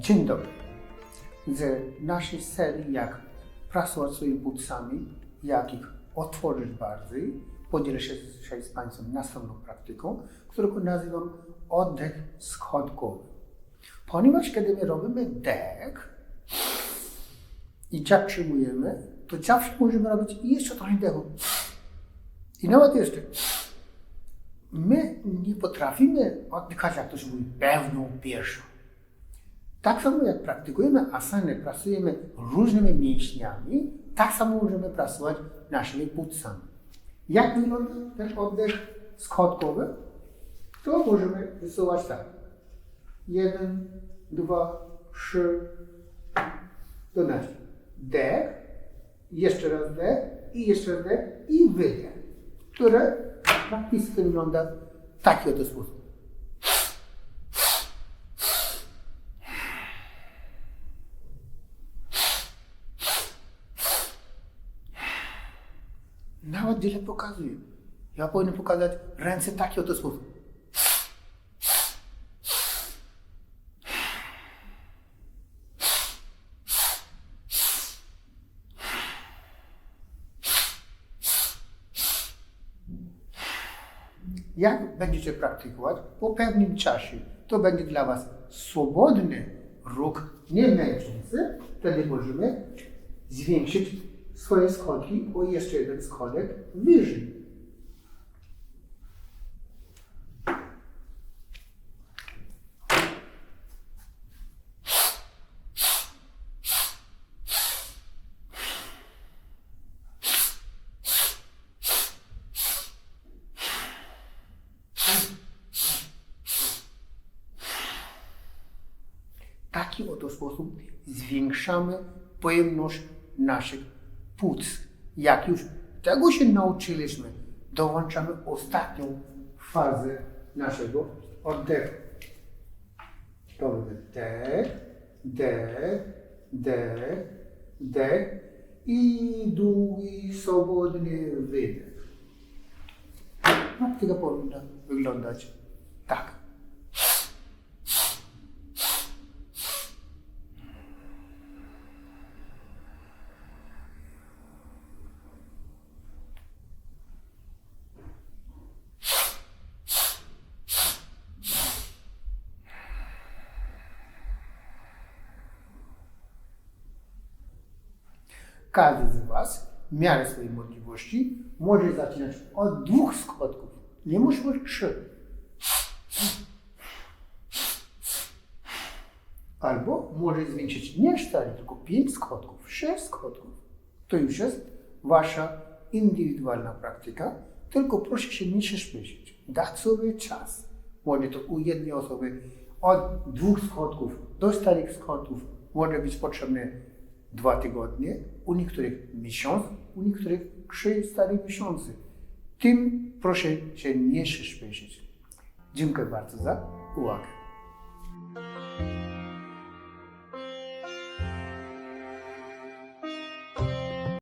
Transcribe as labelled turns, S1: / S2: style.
S1: Dzień dobry. Z naszej serii jak pracować swoimi płucami, jak ich otworzyć bardziej, podzielę się dzisiaj z Państwem następną praktyką, którą nazywam oddech schodkowy. Ponieważ kiedy my robimy dech i zatrzymujemy, to zawsze możemy robić jeszcze trochę dechu. I nawet jeszcze my nie potrafimy oddychać, jak ktoś mówi, pewną pierwszą. Tak samo jak praktykujemy asany, pracujemy różnymi mięśniami, tak samo możemy pracować naszymi płucami. Jak wygląda ten oddech schodkowy? To możemy rysować tak. Jeden, dwa, trzy, dwanaście. Dech, jeszcze raz dech i jeszcze raz dech i wydech, które praktycznie wygląda w taki oto sposób. Nawet źle pokazuję. Ja powinien pokazać ręce w taki oto sposób. Jak będziecie praktykować, po pewnym czasie to będzie dla Was swobodny ruch, nie męczący, wtedy możemy zwiększyć swoje schodki o jeszcze jeden schodek wyżej. Taki oto sposób zwiększamy pojemność naszych płuc. Jak już tego się nauczyliśmy, dołączamy ostatnią fazę naszego oddechu. To będzie dech, dech, dech, dech i długi, swobodny wydech. Praktyka powinna wyglądać tak. Każdy z Was, w miarę swojej możliwości, może zaczynać od dwóch schodków. Nie musi być trzy. Albo może zwiększyć nie cztery, tylko pięć schodków, sześć schodków. To już jest Wasza indywidualna praktyka, tylko proszę się nie śpieszyć. Dać sobie czas. Może to u jednej osoby od dwóch schodków do czterech schodków może być potrzebne dwa tygodnie, u niektórych miesiąc, u niektórych trzy, cztery miesiące. Tym proszę się nie śpieszyć. Dziękuję bardzo za uwagę.